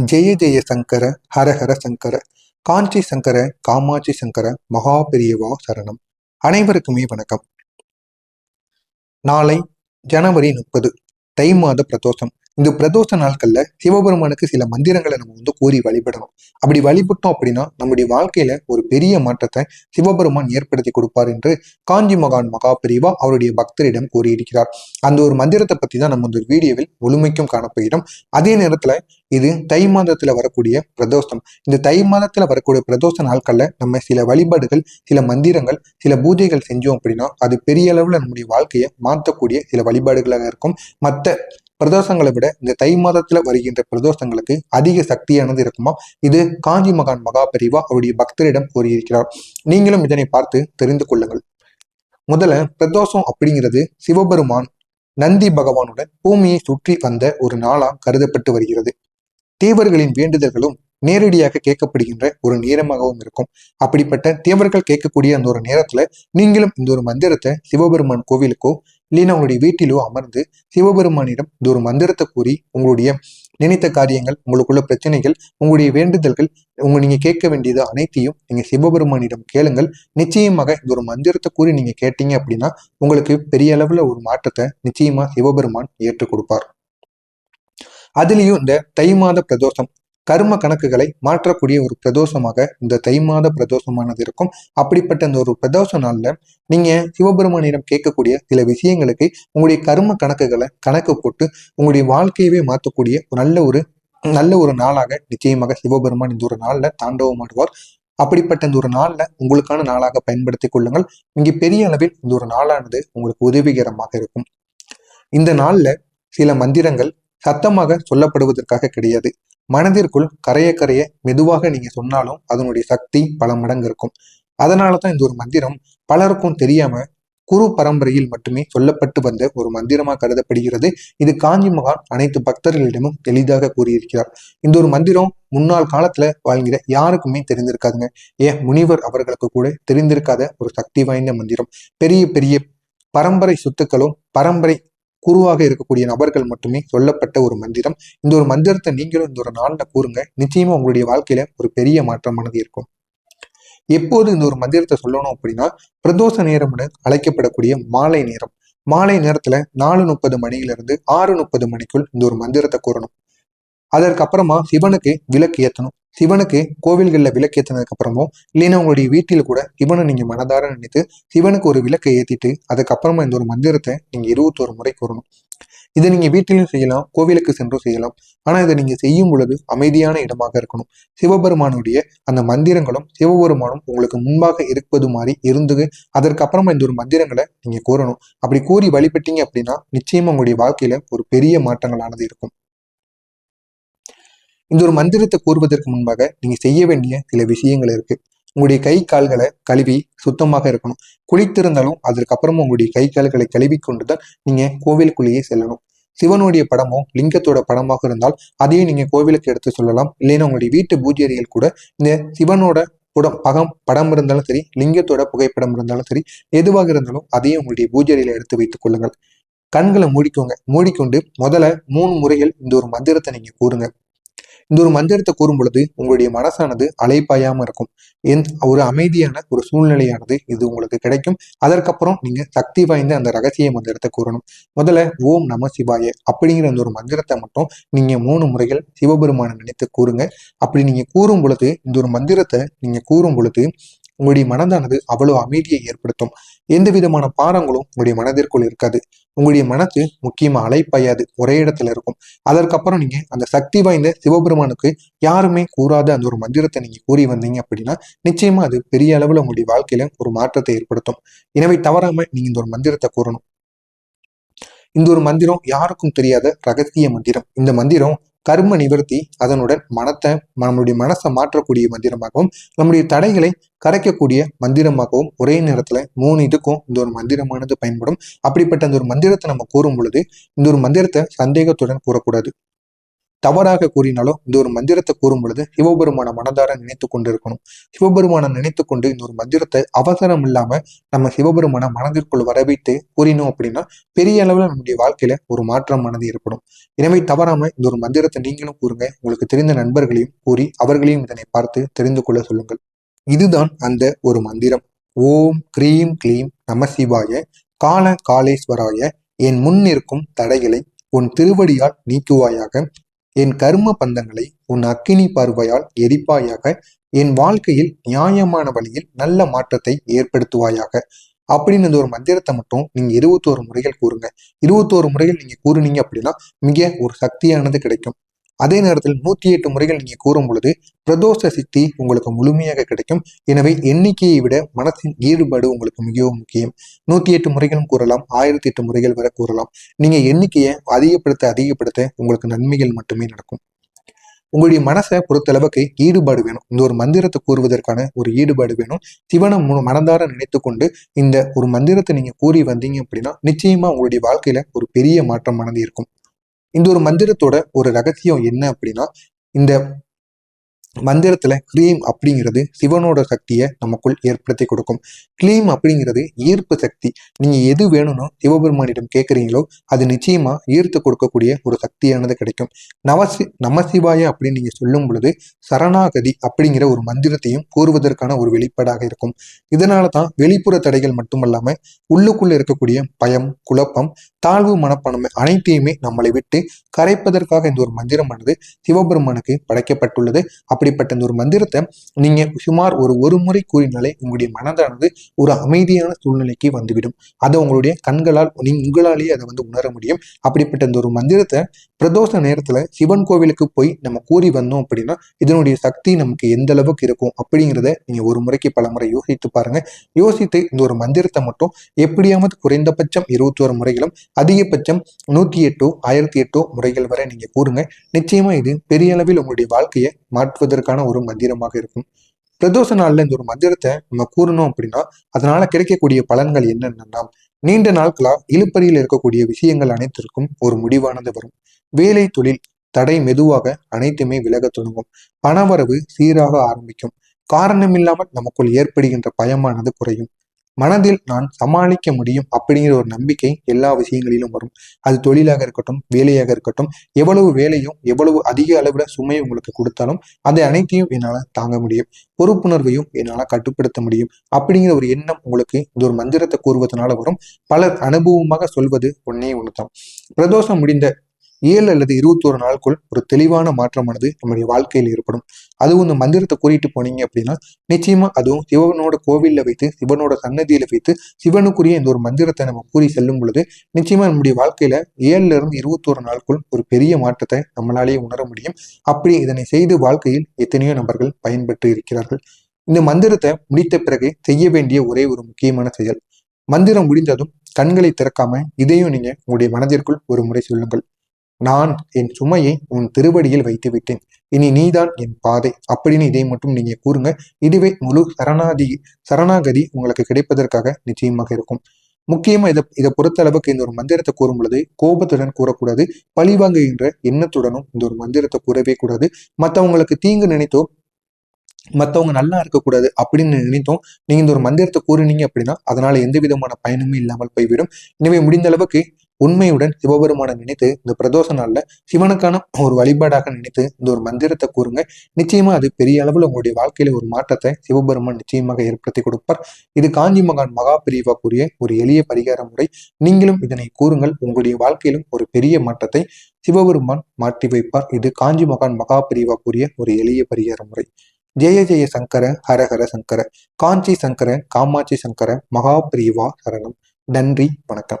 ஜெய ஜெய சங்கர ஹரஹர சங்கர காஞ்சி சங்கர காமாட்சி சங்கர மகா பெரியவா சரணம். அனைவருக்குமே வணக்கம். நாளை ஜனவரி முப்பது தை மாத பிரதோஷம். இந்த பிரதோஷ நாட்கள்ல சிவபெருமானுக்கு சில மந்திரங்களை நம்ம வந்து கூறி வழிபடணும். அப்படி வழிபட்டோம் அப்படின்னா நம்முடைய வாழ்க்கையில ஒரு பெரிய மாற்றத்தை சிவபெருமான் ஏற்படுத்தி கொடுப்பார் என்று காஞ்சி மகான் மகாபிரிவா அவருடைய பக்தரிடம் கூறியிருக்கிறார். அந்த ஒரு மந்திரத்தை பத்தி தான் நம்ம இந்த வீடியோவில் முழுமைக்கும் காணப்படுகிறோம் அதே நேரத்துல இது தை மாதத்துல வரக்கூடிய பிரதோஷம். இந்த தை மாதத்துல வரக்கூடிய பிரதோஷ நாட்கள்ல நம்ம சில வழிபாடுகள் சில மந்திரங்கள் சில பூஜைகள் செஞ்சோம் அப்படின்னா அது பெரிய அளவுல நம்முடைய வாழ்க்கையை மாற்றக்கூடிய சில வழிபாடுகளாக இருக்கும். மற்ற பிரதோஷங்களை விட இந்த தை மாதத்துல வருகின்ற பிரதோஷங்களுக்கு அதிக சக்தியானது இருக்குமா இது காஞ்சி மகான் மகாபரிவா அவருடைய பக்தரிடம் கூறியிருக்கிறார். நீங்களும் இதனை பார்த்து தெரிந்து கொள்ளுங்கள். முதல்ல பிரதோஷம் அப்படிங்கிறது சிவபெருமான் நந்தி பகவானுடன் பூமியை சுற்றி வந்த ஒரு நாளா கருதப்பட்டு வருகிறது. தேவர்களின் வேண்டுதல்களும் நேரடியாக கேட்கப்படுகின்ற ஒரு நேரமாகவும் இருக்கும். அப்படிப்பட்ட தேவர்கள் கேட்கக்கூடிய அந்த ஒரு நேரத்துல நீங்களும் இந்த ஒரு மந்திரத்தை சிவபெருமான் கோவிலுக்கோ இல்லைன்னா உங்களுடைய வீட்டிலோ அமர்ந்து சிவபெருமானிடம் இந்த ஒரு மந்திரத்தை கூறி உங்களுடைய நினைத்த காரியங்கள் உங்களுக்குள்ள பிரச்சனைகள் உங்களுடைய வேண்டுதல்கள் உங்க நீங்க கேட்க வேண்டியது அனைத்தையும் நீங்க சிவபெருமானிடம் கேளுங்கள். நிச்சயமாக இந்த ஒரு மந்திரத்தை கூறி நீங்க கேட்டீங்க அப்படின்னா உங்களுக்கு பெரிய அளவுல ஒரு மாற்றத்தை நிச்சயமா சிவபெருமான் ஏற்றுக் கொடுப்பார். அதுலேயும் இந்த தை மாத பிரதோஷம் கர்ம கணக்குகளை மாற்றக்கூடிய ஒரு பிரதோஷமாக இந்த தை மாத பிரதோஷமானது இருக்கும். அப்படிப்பட்ட அந்த ஒரு பிரதோஷ நாளில் நீங்கள் சிவபெருமானிடம் கேட்கக்கூடிய சில விஷயங்களுக்கு உங்களுடைய கர்ம கணக்குகளை கணக்கு போட்டு உங்களுடைய வாழ்க்கையவே மாற்றக்கூடிய ஒரு நல்ல ஒரு நல்ல ஒரு நாளாக நிச்சயமாக சிவபெருமான் இந்த ஒரு நாளில் தாண்டவமாடுவார். அப்படிப்பட்ட இந்த ஒரு நாளில் உங்களுக்கான நாளாக பயன்படுத்தி கொள்ளுங்கள். இங்கே பெரிய அளவில் இந்த ஒரு நாளானது உங்களுக்கு உதவிகரமாக இருக்கும். இந்த நாளில் சில மந்திரங்கள் சத்தமாக சொல்லப்படுவதற்காக கிடையாது. மனதிற்குள் கரைய கரைய மெதுவாக நீங்க சொன்னாலும் அதனுடைய சக்தி பல மடங்கு இருக்கும். அதனால தான் இந்த ஒரு மந்திரம் பலருக்கும் தெரியாம குரு பரம்பரையில் மட்டுமே சொல்லப்பட்டு வந்த ஒரு மந்திரமாக கருதப்படுகிறது. இது காஞ்சி மகான் அனைத்து பக்தர்களிடமும் எளிதாக கூறியிருக்கிறார். இந்த ஒரு மந்திரம் முன்னாள் காலத்துல வாழ்கிற யாருக்குமே தெரிந்திருக்காதுங்க. ஏன்? முனிவர் அவர்களுக்கு கூட தெரிந்திருக்காத ஒரு சக்தி வாய்ந்த மந்திரம். பெரிய பெரிய பரம்பரை சொத்துக்களும் பரம்பரை குருவாக இருக்கக்கூடிய நபர்கள் மட்டுமே சொல்லப்பட்ட ஒரு மந்திரம். இந்த ஒரு மந்திரத்தை நீங்களும் இந்த ஒரு நாள்ல கூறுங்க. நிச்சயமா உங்களுடைய வாழ்க்கையில ஒரு பெரிய மாற்றமானது இருக்கும். எப்போது இந்த ஒரு மந்திரத்தை சொல்லணும் அப்படின்னா பிரதோஷ நேரம்னு அழைக்கப்படக்கூடிய மாலை நேரம். மாலை நேரத்துல நாலு முப்பது மணியிலிருந்து ஆறு முப்பது மணிக்குள் இந்த ஒரு மந்திரத்தை கூறணும். அதற்கப்புறமா சிவனுக்கு விளக்கு ஏற்றணும் சிவனுக்கு கோவில்களில் விளக்கு ஏற்றினதுக்கு அப்புறமோ இல்லைன்னா உங்களுடைய வீட்டில் கூட சிவனை நீங்க மனதார நினைத்து சிவனுக்கு ஒரு விளக்கை ஏற்றிட்டு அதுக்கப்புறமா இந்த ஒரு மந்திரத்தை நீங்க இருபத்தோரு முறை கூறணும். இதை நீங்க வீட்டிலும் செய்யலாம் கோவிலுக்கு சென்றும் செய்யலாம். ஆனா இதை நீங்க செய்யும் பொழுது அமைதியான இடமாக இருக்கணும். சிவபெருமானுடைய அந்த மந்திரங்களும் சிவபெருமானும் உங்களுக்கு முன்பாக இருப்பது மாதிரி இருந்து அதற்கப்புறமா இந்த ஒரு மந்திரங்களை நீங்க கூறணும். அப்படி கூறி வழிபட்டீங்க அப்படின்னா நிச்சயமா உங்களுடைய வாழ்க்கையில ஒரு பெரிய மாற்றங்களானது இருக்கும். இந்த ஒரு மந்திரத்தை கூறுவதற்கு முன்பாக நீங்க செய்ய வேண்டிய சில விஷயங்கள் இருக்கு. உங்களுடைய கை கால்களை கழுவி சுத்தமாக இருக்கணும். குளித்திருந்தாலும் அதற்கப்புறமும் உங்களுடைய கை கால்களை கழுவி கொண்டுதான் நீங்க கோவிலுக்குள்ளேயே செல்லணும். சிவனுடைய படமோ லிங்கத்தோட படமாக இருந்தால் அதையும் நீங்க கோவிலுக்கு எடுத்து சொல்லலாம். இல்லைன்னா உங்களுடைய வீட்டு பூஜை கூட இந்த சிவனோட புடம் பகம் படம் இருந்தாலும் சரி லிங்கத்தோட புகைப்படம் இருந்தாலும் சரி எதுவாக இருந்தாலும் அதையும் உங்களுடைய பூஜையில எடுத்து வைத்துக் கொள்ளுங்கள். கண்களை மூடிக்கோங்க. மூடிக்கொண்டு முதல்ல மூணு முறைகள் இந்த ஒரு மந்திரத்தை நீங்க கூறுங்க. இந்த ஒரு மந்திரத்தை கூறும் பொழுது உங்களுடைய மனசானது அலைப்பாயாம இருக்கும். என் ஒரு அமைதியான ஒரு சூழ்நிலையானது இது உங்களுக்கு கிடைக்கும். அதற்கப்புறம் நீங்க சக்தி வாய்ந்த அந்த ரகசிய மந்திரத்தை கூறணும். முதல்ல ஓம் நம சிவாய அப்படிங்கிற அந்த ஒரு மந்திரத்தை மட்டும் நீங்க மூணு முறைகள் சிவபெருமான நினைத்து கூறுங்க. அப்படி நீங்க கூறும் பொழுது இந்த ஒரு மந்திரத்தை நீங்க கூறும் பொழுது உங்களுடைய மனதானது அவ்வளவு அமைதியை ஏற்படுத்தும். எந்த விதமான பாரங்களும் உங்களுடைய மனதிற்குள் இருக்காது. உங்களுடைய மனசு முக்கியமா அலைப்பாயாது ஒரே இடத்துல இருக்கும். அதற்கப்புறம் நீங்க அந்த சக்தி வாய்ந்த சிவபெருமானுக்கு யாருமே கூறாத அந்த ஒரு மந்திரத்தை நீங்க கூறி வந்தீங்க அப்படின்னா நிச்சயமா அது பெரிய அளவுல உங்களுடைய வாழ்க்கையில ஒரு மாற்றத்தை ஏற்படுத்தும். எனவே தவறாம நீங்க இந்த ஒரு மந்திரத்தை கூறணும். இந்த ஒரு மந்திரம் யாருக்கும் தெரியாத ரகசிய மந்திரம். இந்த மந்திரம் கர்ம நிவர்த்தி அதனுடன் மனத்தை நம்மளுடைய மனசை மாற்றக்கூடிய மந்திரமாகவும் நம்முடைய தடைகளை கரைக்கக்கூடிய மந்திரமாகவும் ஒரே நேரத்துல மூணு இதுக்கும் இந்த ஒரு மந்திரமானது பயன்படும். அப்படிப்பட்ட அந்த ஒரு மந்திரத்தை நம்ம கூறும் பொழுது இந்த ஒரு மந்திரத்தை சந்தேகத்துடன் கூறக்கூடாது. தவறாக கூறினாலும் இந்த ஒரு மந்திரத்தை கூறும் பொழுது சிவபெருமான மனதார நினைத்து கொண்டு இருக்கணும் சிவபெருமான நினைத்து கொண்டு இந்த ஒரு மந்திரத்தை அவசரம் இல்லாம நம்ம சிவபெருமான மனதிற்குள் வரவைத்து கூறினோம் அப்படின்னா பெரிய அளவில் நம்முடைய வாழ்க்கையில ஒரு மாற்றம் மனது ஏற்படும். எனவே தவறாம இந்த ஒரு மந்திரத்தை நீங்களும் கூறுங்க. உங்களுக்கு தெரிந்த நண்பர்களையும் கூறி அவர்களையும் இதனை பார்த்து தெரிந்து கொள்ள சொல்லுங்கள். இதுதான் அந்த ஒரு மந்திரம். ஓம் கிரீம் கிளீம் நமசிவாய கால காலேஸ்வராய என் முன் நிற்கும் தடைகளை உன் திருவடியால் நீக்குவாயாக என் கர்ம பந்தங்களை உன் அக்கினி பார்வையால் எரிப்பாயாக என் வாழ்க்கையில் நியாயமான வழியில் நல்ல மாற்றத்தை ஏற்படுத்துவாயாக. அப்படின்னு இந்த ஒரு மந்திரத்தை மட்டும் நீங்க இருபத்தோரு முறைகள் கூறுங்க. இருபத்தோரு முறைகள் நீங்க கூறுனீங்க அப்படின்னா மிக ஒரு சக்தியானது கிடைக்கும். அதே நேரத்தில் நூத்தி எட்டு முறைகள் நீங்க கூறும் பொழுது பிரதோஷ சித்தி உங்களுக்கு முழுமையாக கிடைக்கும். எனவே எண்ணிக்கையை விட மனத்தின் ஈடுபாடு உங்களுக்கு மிகவும் முக்கியம். நூத்தி எட்டு முறைகளும் கூறலாம் ஆயிரத்தி எட்டு முறைகள் வரை கூறலாம். நீங்க எண்ணிக்கையை அதிகப்படுத்த அதிகப்படுத்த உங்களுக்கு நன்மைகள் மட்டுமே நடக்கும். உங்களுடைய மனசை பொறுத்தளவுக்கு ஈடுபாடு வேணும். இந்த ஒரு மந்திரத்தை கூறுவதற்கான ஒரு ஈடுபாடு வேணும். சிவனை மனதார நினைத்து கொண்டு இந்த ஒரு மந்திரத்தை நீங்க கூறி வந்தீங்க அப்படின்னா நிச்சயமா உங்களுடைய வாழ்க்கையில ஒரு பெரிய மாற்றமானது இருக்கும். இந்த ஒரு மந்திரத்தோட ஒரு ரகசியம் என்ன அப்படின்னா இந்த மந்திரத்துல கிளீம் அப்படிங்கிறது சிவனோட சக்தியை நமக்குள் ஏற்படுத்தி கொடுக்கும். க்ளீம் அப்படிங்கிறது ஈர்ப்பு சக்தி. நீங்க எது வேணும்னோ சிவபெருமானிடம் கேட்குறீங்களோ அது நிச்சயமா ஈர்த்து கொடுக்கக்கூடிய ஒரு சக்தியானது கிடைக்கும். நவசி நமசிவாய அப்படின்னு நீங்கள் சொல்லும் பொழுது சரணாகதி அப்படிங்கிற ஒரு மந்திரத்தையும் கூறுவதற்கான ஒரு வெளிப்பாடாக இருக்கும். இதனால தான் வெளிப்புற தடைகள் மட்டுமல்லாம உள்ளுக்குள்ள இருக்கக்கூடிய பயம் குழப்பம் தாழ்வு மனப்பணம் அனைத்தையுமே நம்மளை விட்டு கரைப்பதற்காக இந்த ஒரு மந்திரமானது சிவபெருமானுக்கு படைக்கப்பட்டுள்ளது. அப்படிப்பட்ட இந்த ஒரு மந்திரத்தை நீங்க சுமார் ஒரு ஒரு முறை கூறினாலே உங்களுடைய மனதானது ஒரு அமைதியான சூழ்நிலைக்கு வந்துவிடும். அதை உங்களுடைய கண்களால் நீ உங்களாலேயே அதை வந்து உணர முடியும். அப்படிப்பட்ட இந்த ஒரு மந்திரத்தை பிரதோஷ நேரத்துல சிவன் கோவிலுக்கு போய் நம்ம கூறி வந்தோம் அப்படின்னா இதனுடைய சக்தி நமக்கு எந்த அளவுக்கு இருக்கும் அப்படிங்கிறத நீங்க ஒரு முறைக்கு பல முறை யோசித்து பாருங்க. யோசித்து இந்த ஒரு மந்திரத்தை மட்டும் எப்படியாவது குறைந்தபட்சம் இருபத்தி ஒரு முறைகளும் அதிகபட்சம் நூத்தி எட்டோ ஆயிரத்தி எட்டோ முறைகள் வரை நீங்க கூறுங்க. நிச்சயமா இது பெரிய அளவில் உங்களுடைய வாழ்க்கையை மாற்றுவது கூறுவதற்கான ஒரு மந்திரமாக இருக்கும். பிரதோஷ நாள்ல இந்த ஒரு மந்திரத்தை நம்ம கூறணும் அப்படின்னா அதனால கிடைக்கக்கூடிய பலன்கள் என்னென்னா நீண்ட நாட்களா இழுப்பறியில் இருக்கக்கூடிய விஷயங்கள் அனைத்திற்கும் ஒரு முடிவானது வரும். வேலை தொழில் தடை மெதுவாக அனைத்துமே விலக தொடங்கும். பணவரவு சீராக ஆரம்பிக்கும். காரணமில்லாமல் நமக்குள் ஏற்படுகின்ற பயமானது குறையும். மனதில் நான் சமாளிக்க முடியும் அப்படிங்கிற ஒரு நம்பிக்கை எல்லா விஷயங்களிலும் வரும். அது தொழிலாக இருக்கட்டும் வேலையாக இருக்கட்டும் எவ்வளவு வேலையும் எவ்வளவு அதிக அளவுல சுமை உங்களுக்கு கொடுத்தாலும் அதை அனைத்தையும் என்னால் தாங்க முடியும். பொறுப்புணர்வையும் என்னால் கட்டுப்படுத்த முடியும் அப்படிங்கிற ஒரு எண்ணம் உங்களுக்கு இந்த ஒரு மந்திரத்தை கூறுவதனால வரும். பலர் அனுபவமாக சொல்வது ஒன்னே ஒண்ணுதான். பிரதோஷம் முடிந்த ஏழு அல்லது இருபத்தோரு நாளுக்குள் ஒரு தெளிவான மாற்றமானது நம்முடைய வாழ்க்கையில் ஏற்படும். அதுவும் இந்த மந்திரத்தை கூறிட்டு போனீங்க அப்படின்னா நிச்சயமா அதுவும் சிவனோட கோவிலில் வைத்து சிவனோட சன்னதியில வைத்து சிவனுக்குரிய இந்த ஒரு மந்திரத்தை நம்ம கூறி செல்லும் பொழுது நிச்சயமா நம்முடைய வாழ்க்கையில ஏழுல இருந்து இருபத்தோரு நாளுக்குள் ஒரு பெரிய மாற்றத்தை நம்மளாலேயே உணர முடியும். அப்படி இதனை செய்து வாழ்க்கையில் எத்தனையோ நபர்கள் பயன்பெற்று இருக்கிறார்கள். இந்த மந்திரத்தை முடித்த பிறகு செய்ய வேண்டிய ஒரே ஒரு முக்கியமான செயல். மந்திரம் முடிந்ததும் கண்களை திறக்காம இதையும் நீங்க உங்களுடைய மனதிற்குள் ஒரு முறை சொல்லுங்கள். நான் என் சுமையை உன் திருவடியில் வைத்து விட்டேன் இனி நீதான் என் பாதை. அப்படின்னு இதை மட்டும் நீங்க கூறுங்க. இதுவே முழு சரணாதி சரணாகதி உங்களுக்கு கிடைப்பதற்காக நிச்சயமாக இருக்கும். முக்கியமா இதை இதை பொறுத்த அளவுக்கு இந்த ஒரு மந்திரத்தை கூறும் பொழுது கோபத்துடன் கூறக்கூடாது. பழிவாங்குகின்ற எண்ணத்துடனும் இந்த ஒரு மந்திரத்தை கூறவே கூடாது. மற்றவங்களுக்கு தீங்கு நினைத்தோ மற்றவங்க நல்லா இருக்கக்கூடாது அப்படின்னு நினைத்தோம் நீங்க இந்த ஒரு மந்திரத்தை கூறினீங்க அப்படின்னா அதனால எந்த விதமான பயனுமே இல்லாமல் போய்விடும். எனவே முடிந்த அளவுக்கு உண்மையுடன் சிவபெருமானை நினைத்து இந்த பிரதோஷ நாளில் சிவனுக்கான ஒரு வழிபாடாக நினைத்து இந்த ஒரு மந்திரத்தை கூறுங்க. நிச்சயமா அது பெரிய அளவில் உங்களுடைய வாழ்க்கையில ஒரு மாற்றத்தை சிவபெருமான் நிச்சயமாக ஏற்படுத்தி கொடுப்பார். இது காஞ்சி மகான் மகா பிரிவா கூறிய ஒரு எளிய பரிகார முறை. நீங்களும் இதனை கூறுங்கள். உங்களுடைய வாழ்க்கையிலும் ஒரு பெரிய மாற்றத்தை சிவபெருமான் மாற்றி வைப்பார். இது காஞ்சி மகான் மகா பிரிவா கூறிய ஒரு எளிய பரிகார முறை. ஜெய ஜெய சங்கர ஹரஹர சங்கர. காஞ்சி சங்கர காமாட்சி சங்கர மகா பிரிவா சரணம். நன்றி வணக்கம்.